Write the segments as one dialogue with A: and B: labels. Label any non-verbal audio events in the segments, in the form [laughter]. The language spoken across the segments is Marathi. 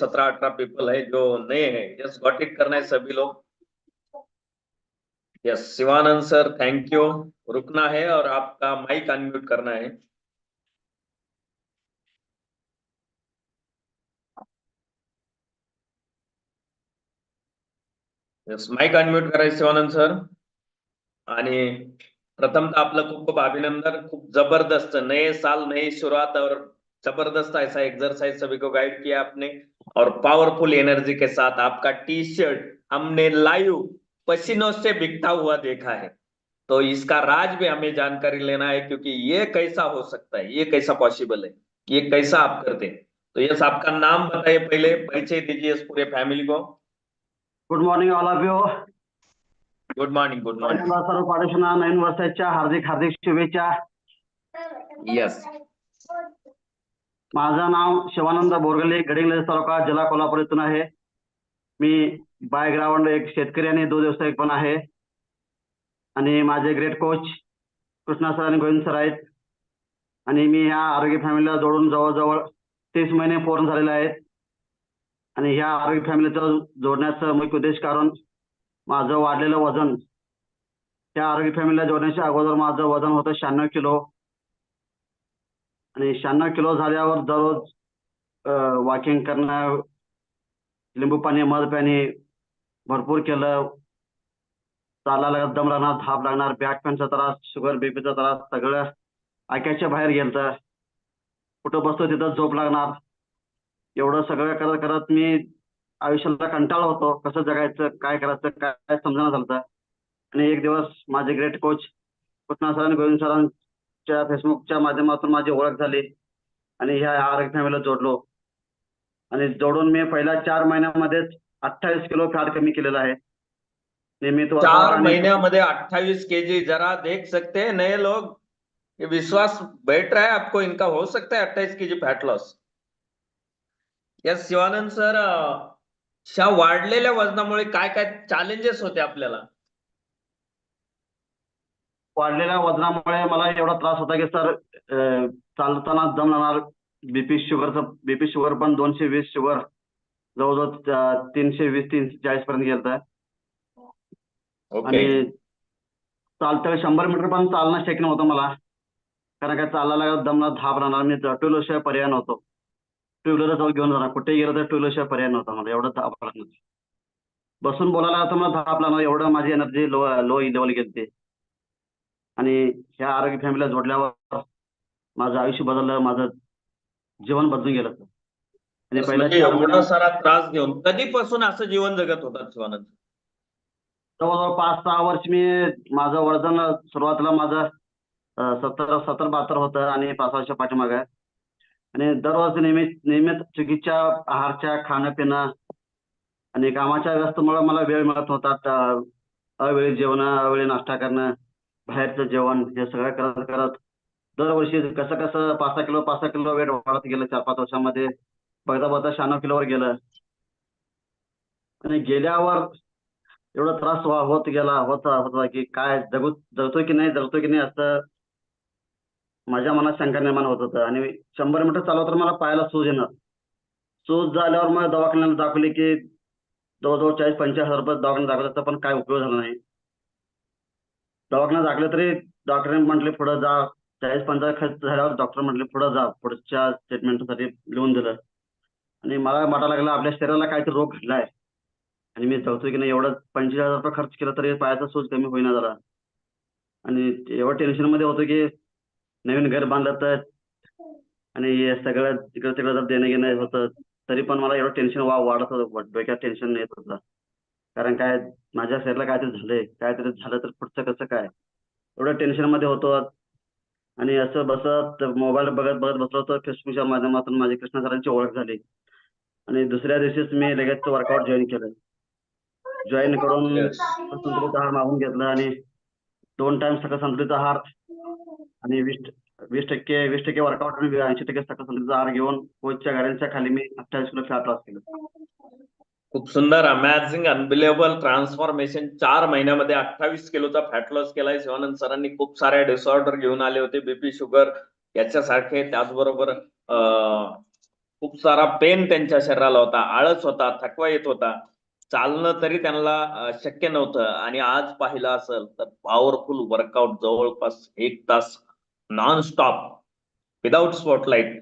A: सत्रह अठारह पीपल है जो नए हैं। यस गॉट इट करना है सभी लोग। Yes Shivanand sir thank you रुकना है और आपका माइक अनम्यूट करना है। यस माइक अनम्यूट करायचं शिवानंद सर आणि प्रथमतः आपलं खूप खूप अभिनंदन, खूप ज़बरदस्त, नए साल, नई शुरुआत और ज़बरदस्त ऐसा एक्सरसाइज सभी को गाइड किया आपने। और पावरफुल एनर्जी के साथ आपका टी शर्ट हमने लाइव पसीनों से बिकता हुआ देखा है। तो इसका राज भी हमें जानकारी लेना है क्योंकि ये कैसा हो सकता है ये कैसा पॉसिबल है ये कैसा आप करते हैं। तो यस आपका नाम बताइए पहले परिचय दीजिए इस पूरे फैमिली को।
B: Good morning all of you
A: good morning good morning
B: सर्व पाडोशांना नवीन वर्षाच्या हार्दिक हार्दिक शुभेच्छा।
A: यस
B: माझं नाव शिवानंद बोरगले गडिंग्लज तालुका जिल्हा कोल्हापूर इथून आहे. मी बायग्राऊंड एक शेतकरी आणि दूध व्यावसायिक पण आहे. आणि माझे ग्रेट कोच कृष्णा सर आणि गोविंद सर आहेत. आणि मी ह्या आरोग्य फॅमिलीला जोडून जवळजवळ तीस महिने पूर्ण झालेले आहेत. आणि ह्या आरोग्य फॅमिलीचं जोडण्याचं मुख्य उद्देश कारण माझं वाढलेलं वजन त्या आरोग्य फॅमिलीला जोडण्याच्या अगोदर माझं वजन होतं शहाण्णव किलो. आणि शहाण्णव किलो झाल्यावर दररोज वॉकिंग करणं लिंबू पाणी मध पाणी भरपूर केलं. चालायला दम लागणार धाप लागणार बॅक पेनचा त्रास शुगर बीपीचा त्रास सगळं ऐकायच्या बाहेर गेलं कुठं बसतो तिथं झोप लागणार. एवढं सगळं करत करत मी आयुष्याला कंटाळा होतो. कसं जगायचं काय करायचं काय समजणार झालं आणि एक दिवस माझे ग्रेट कोच कृष्णा सरांनी गोविंद सरांनी सरांच्या फेसबुकच्या माध्यमातून माझी ओळख झाली आणि ह्या आरोग्य फॅमिलीला जोडलो. आणि जोडून मी पहिल्या चार महिन्यामध्येच अठ्ठावीस किलो फॅट कमी केलेला आहे. नियमित
A: चार
B: आणि-
A: महीने अट्ठाईस केजी जरा देख सकते हैं नए लोग. ये विश्वास बैठ रहा है आपको इनका हो सकता है अट्ठाईस KG fat loss yes Shivanand sir वाढलेल्या वजनामुळे काय काय चॅलेंजेस होते आपल्याला?
B: वाढलेल्या वजनामुळे मला एवढा त्रास होता की सर चालताना दम लागणार. बीपी शुगरचं बीपी शुगर पण दोनशे वीस शुगर जवळजवळ तीनशे वीस तीनशे चाळीस पर्यंत गेलं
A: ओके.
B: आणि चालतं शंभर मीटर पण चालणं शक्य नव्हतं मला. कारण काय चालायला दमला धाप राहणार. मी टू व्हीलर शिवाय पर्याय नव्हतो. टू व्हीलर जाऊन घेऊन जाणार कुठेही गेलं तर टू व्हीलर शिवाय पर्याय नव्हता मला. एवढं धाप लागणार. बसून बोलायला आता मला धाप लागणार. एवढं माझी एनर्जी लो लो लेवल गेली आणि ह्या आरोग्य फॅमिलीला जोडल्यावर माझं आयुष्य बदललं माझं जीवन बदलून गेलं. आणि पहिल्या
A: म्हणजे सारा त्रास घेऊन कधीपासून असं जीवन जगत होतात शिवानंद?
B: जवळजवळ पाच सहा वर्ष मी माझं वजन सुरुवातीला माझं सत्तर सत्तर बहात्तर होतं आणि पाच वर्षाच्या पाठीमागे. आणि दररोज नियमित नियमित चुकीच्या आहारच्या खाणं पिणं आणि कामाच्या व्यस्तमुळे मला वेळ मिळत नव्हता. त- अवेळी जेवण अवेळी नाश्ता करणं बाहेरचं जेवण हे सगळं करत करत दरवर्षी कसं कसं पाच सहा किलो पाच सहा किलो वेट वाढत गेलं चार पाच वर्षामध्ये. बघता बघता शहाण्णव किलोवर गेलं. आणि गेल्यावर एवढा त्रास व्हा- होत गेला होता होता की काय जगू जगतोय की नाही जगतोय की नाही असं माझ्या मनात शंका निर्माण होत होतं. आणि शंभर मीटर चालवत तर मला पायाला सूज येणार. सूज झाल्यावर मग दवाखान्याला दाखवली की जवळजवळ चाळीस पंचाळीस हजार रुपये दवाखान्यात दाखवलं तर पण काय उपयोग झाला नाही. दवाखान्यात दाखलं तरी डॉक्टरांनी म्हटले पुढे जा. चाळीस पंचाळीस खर्च झाल्यावर डॉक्टर म्हटले पुढे जा. पुढच्या ट्रीटमेंटसाठी लिहून दिलं. आणि मला वाटायला लागलं आपल्या शरीराला काहीतरी रोग घडलाय. आणि मी चौथो की नाही एवढं पंचवीस हजार रुपये खर्च केला तरी पायाचा सूज कमी होईना झाला. आणि एवढं टेन्शनमध्ये होतो की नवीन घर बांधलं तर आणि सगळं तिकडं तिकडं जर देणं घेणं होतं तरी पण मला एवढं टेन्शन वा वाढत होतं. डोक्यात टेन्शन येत होतं. कारण काय माझ्या शरीराला काहीतरी झालंय. काहीतरी झालं तर पुढचं कसं काय? एवढं टेन्शनमध्ये होतो. आणि असं बसत मोबाईल बघत बघत बसलो तर फेसबुकच्या माध्यमातून माझी कृष्णा सरांची ओळख झाली. आणि दुसऱ्या दिवशीच मी लगेच वर्कआउट जॉईन केलं. जॉईन करून. संतुलित आहार मागून घेतला आणि दोन टाइम सकाळ संतुलित आहार आणि वीस वीस टक्के वीस टक्के वर्कआउट आणि ऐंशी टक्के सकाळ संतुलित आहार घेऊन कोचच्या गाड्यांच्या खाली मी अठ्ठावीस किलो फॅट लॉस केलं.
A: खूप सुंदर अमॅझिंग अनबिलेबल ट्रान्सफॉर्मेशन चार महिन्यामध्ये अठ्ठावीस किलोचा फॅट लॉस केलाय. शिवानंद सरांनी खूप सारे डिसऑर्डर घेऊन आले होते. बीपी शुगर याच्यासारखे. त्याचबरोबर खूप सारा पेन त्यांच्या शरीराला होता. आळस होता थकवा येत होता. चालणं तरी त्यांना शक्य नव्हतं. आणि आज पाहिलं असेल तर पॉवरफुल वर्कआउट जवळपास एक तास नॉन स्टॉप विदाउट स्पॉटलाइट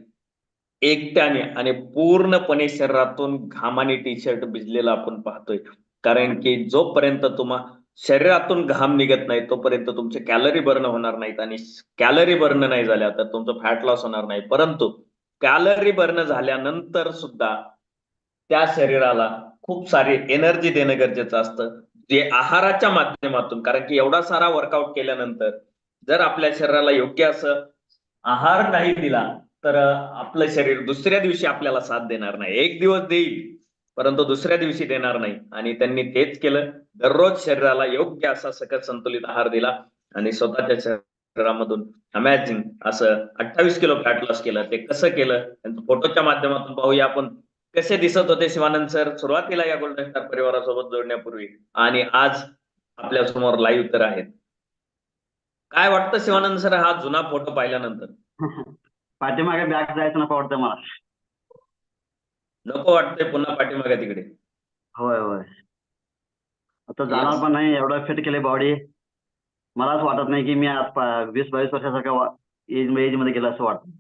A: एकट्याने आणि पूर्णपणे शरीरातून घामाने टी शर्ट भिजलेला आपण पाहतोय. कारण की जोपर्यंत तुम्हा शरीरातून घाम निघत नाही तोपर्यंत तुमचे कॅलरी बर्न होणार नाहीत आणि कॅलरी बर्न नाही झाल्या तर तुमचं फॅट लॉस होणार नाही. परंतु कॅलरी बर्न झाल्यानंतर सुद्धा त्या शरीराला खूप सारी एनर्जी देणं गरजेचं असतं. जे आहाराच्या माध्यमातून कारण की एवढा सारा वर्कआउट केल्यानंतर जर आपल्या शरीराला योग्य असं आहार नाही दिला तर आपलं शरीर दुसऱ्या दिवशी आपल्याला साथ देणार नाही. एक दिवस देईल परंतु दुसऱ्या दिवशी देणार नाही. आणि त्यांनी तेच केलं. दररोज शरीराला योग्य असा सकत संतुलित आहार दिला आणि स्वतःच्या शरीरामधून अमॅझिंग असं अठ्ठावीस किलो फॅट लॉस केलं. ते कसं केलं? त्यांचं फोटोच्या माध्यमातून पाहूया आपण. कसे दिसत होते शिवानंद सर? सुरुवातीला या गोल्डन स्टार परिवारासोबत जोडण्यापूर्वी. आणि आज आपल्यासमोर लाईव्ह तर आहेत. काय वाटतं शिवानंद सर? हा जुना फोटो पाहिल्यानंतर. [laughs]
B: पाठीमागे बॅग जायचं नको वाटतं मला.
A: नको वाटतंय पुन्हा पाठीमागे तिकडे.
B: होय होय. आता जाणार पण नाही एवढं फिट केले बॉडी मलाच वाटत नाही की मी आज वीस बावीस वर्षासारखा एज एजमध्ये गेलं असं वाटतं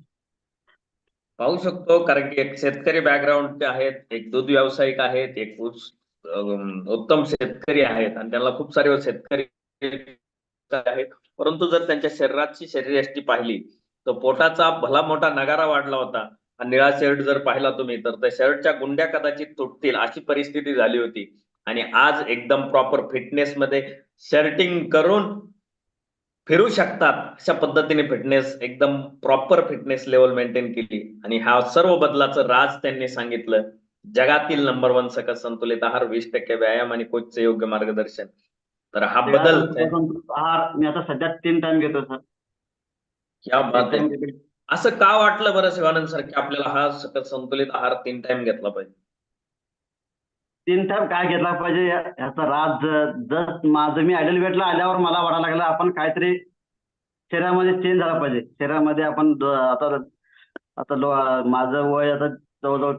A: पाहू शकतो कारण की एक शेतकरी बॅकग्राऊंडचे आहेत एक दूध व्यावसायिक आहेत एक उत्तम शेतकरी आहेत. आणि त्यांना खूप सारे शेतकरी आहेत. परंतु जर त्यांच्या शरीराची शरीरयष्टी पाहिली तर पोटाचा भला मोठा नगारा वाढला होता. हा निळा शर्ट जर पाहिला तुम्ही तर त्या शर्टच्या गुंड्या कदाचित तुटतील अशी परिस्थिती झाली होती. आणि आज एकदम प्रॉपर फिटनेस मध्ये शर्टिंग करून फिरू शकतात अशा पद्धतीने फिटनेस एकदम प्रॉपर फिटनेस लेवल मेंटेन केली. आणि हा सर्व बदलाचं राज त्यांनी सांगितलं. जगातील नंबर वन सकत संतुलित आहार वीस टक्के व्यायाम आणि कोचचे योग्य मार्गदर्शन. तर हा बदल
B: आहार मी आता सध्या तीन टाइम घेतो सर.
A: क्या बात आहे असं का वाटलं बरं शिवानंद सर की आपल्याला हा सकत संतुलित आहार तीन टाइम घेतला पाहिजे?
B: तीन टाइम काय घेतला पाहिजे? याचा राज ज- जर माझं मी आयडल वेटला आल्यावर मला वाटायला लागलं आपण काहीतरी शरीरामध्ये चेंज झाला पाहिजे. शरीरामध्ये आपण आता आता लो- माझं वय आता जवळजवळ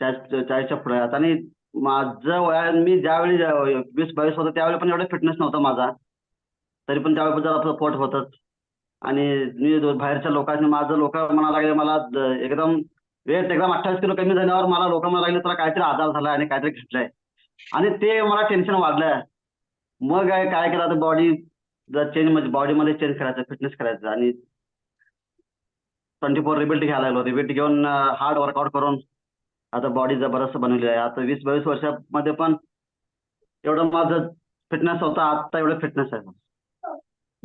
B: चाळीस चाळीसच्या पुढे आता आणि माझं वय मी ज्यावेळी ज्या- वीस बावीस होतं त्यावेळी पण एवढा फिटनेस नव्हता माझा. तरी पण त्यावेळी आपलं पोट होतच. आणि मी बाहेरच्या लोकांनी माझं लोक म्हणायला लागले मला एकदम वेट एकदम अठ्ठावीस किलो कमी झाल्यावर मला लोक म्हणायला लागले तुला काहीतरी आजार झाला आणि काहीतरी घडलंय आणि ते मला टेन्शन वाढलं. मग काय काय केलं आता बॉडी चेंज म्हणजे बॉडीमध्ये चेंज करायचं फिटनेस करायचं आणि ट्वेंटी फोर रिबिल्ट घ्यायला लागलो. रिबिल्ट घेऊन हार्ड वर्कआउट करून आता बॉडी जबरदस्त बनवली आहे. आता वीस बावीस वर्षामध्ये पण एवढं माझं फिटनेस होता आता एवढं फिटनेस आहे.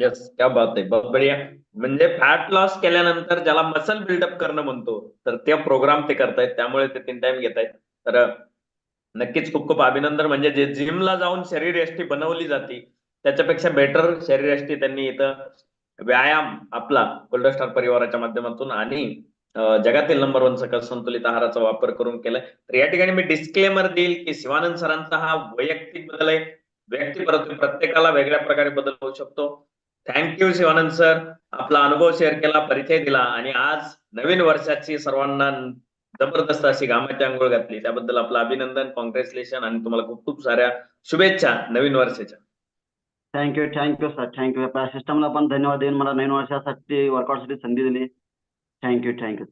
A: येस क्या बात आहे बढिया. म्हणजे फॅट लॉस केल्यानंतर ज्याला मसल बिल्डअप करणं म्हणतो तर ते प्रोग्राम ते करतायत त्यामुळे ते तीन टाइम घेत आहेत तर नक्कीच खूप खूप अभिनंदन. म्हणजे जे जिमला जाऊन शरीर यष्टी बनवली जाते त्याच्यापेक्षा बेटर शरीर यष्टी त्यांनी इथं व्यायाम आपला गोल्ड स्टार परिवाराच्या माध्यमातून आणि जगातील नंबर वन सकल संतुलित आहाराचा वापर करून केलाय. तर या ठिकाणी मी डिस्क्लेमर देईल की शिवानंद सरांचा हा वैयक्तिक बदल आहे. व्यक्ती परत प्रत्येकाला वेगळ्या प्रकारे बदल होऊ शकतो. थँक्यू शिवानंद सर आपला अनुभव शेअर केला परिचय दिला आणि आज नवीन वर्षाची सर्वांना जबरदस्त अशी घामाची आंघोळ घातली. त्याबद्दल आपलं अभिनंदन कॉंग्रॅच्युलेशन आणि तुम्हाला खूप खूप साऱ्या शुभेच्छा नवीन वर्षाच्या.
B: थँक्यू थँक्यू सर थँक्यू आपल्या सिस्टमला पण धन्यवाद देईन मला नवीन वर्षासाठी वर्कआउटसाठी संधी दिली. Thank you thank you